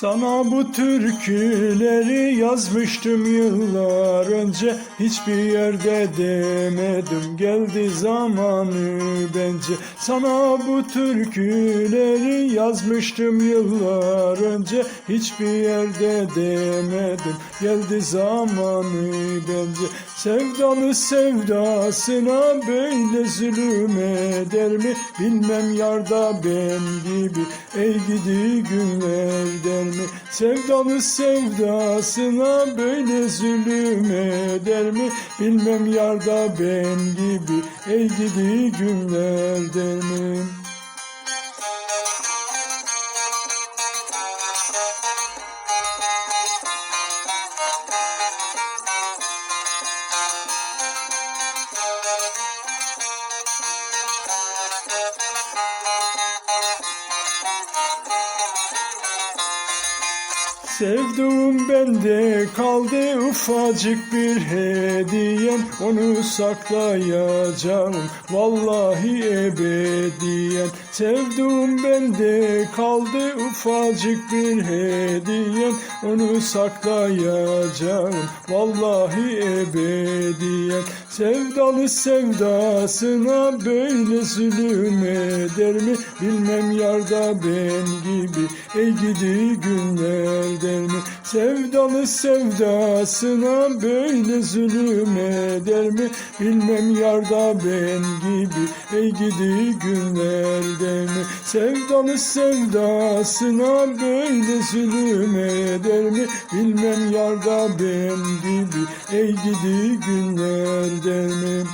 Sana bu türküleri yazmıştım yıllar önce. Hiçbir yerde demedim geldi zamanı bence. Sana bu türküleri yazmıştım yıllar önce. Hiçbir yerde demedim geldi zamanı bence. Sevdalı sevdasına böyle zulüm eder mi? Bilmem yarda ben gibi ey gidi günler der mi Sevdalı sevdasına böyle zulüm eder mi? Bilmem yarda ben gibi ey gidi günler der mi Sevduğum bende kaldı ufacık bir hediyem. Onu saklayacağım vallahi ebediyen Sevduğum bende kaldı ufacık bir hediyem. Onu saklayacağım vallahi ebediyen Sevdalı sevdasına böyle zulüm eder mi? Bilmem yarda ben gibi ey gidi günler der mi? Sevdalı sevdasına böyle zulüm eder mi? Bilmem yarda ben gibi ey gidi günler der mi Sevdalı sevdasına böyle zulüm eder mi Bilmem yarda ben gibi ey gidi günler der mi